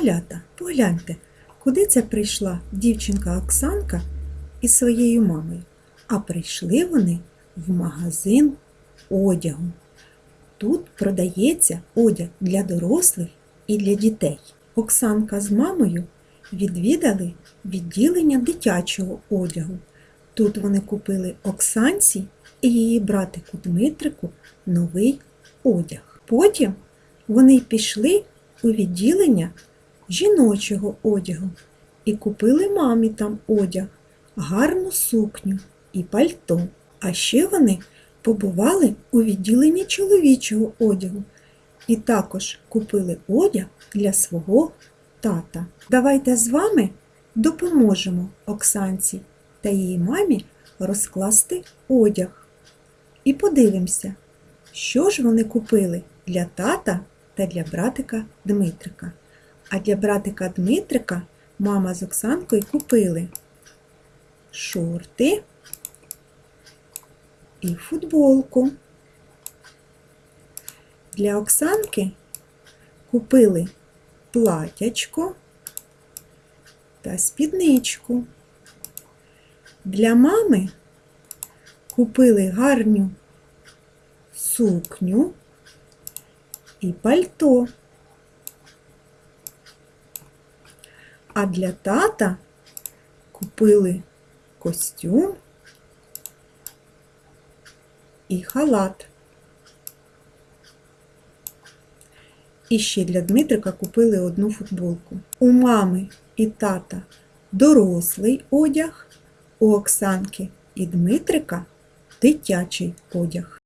Малята, погляньте, куди це прийшла дівчинка Оксанка із своєю мамою. А прийшли вони в магазин одягу. Тут продається одяг для дорослих і для дітей. Оксанка з мамою відвідали відділення дитячого одягу. Тут вони купили Оксанці і її братику Дмитрику новий одяг. Потім вони пішли у відділення жіночого одягу і купили мамі там одяг, гарну сукню і пальто. А ще вони побували у відділенні чоловічого одягу і також купили одяг для свого тата. Давайте з вами допоможемо Оксанці та її мамі розкласти одяг. І подивимося, що ж вони купили для тата та для братика Дмитрика. А для братика Дмитрика мама з Оксанкою купили шорти і футболку. Для Оксанки купили платячко та спідничку. Для мами купили гарню сукню і пальто. А для тата купили костюм і халат. І ще для Дмитрика купили одну футболку. У мами і тата дорослий одяг, у Оксанки і Дмитрика дитячий одяг.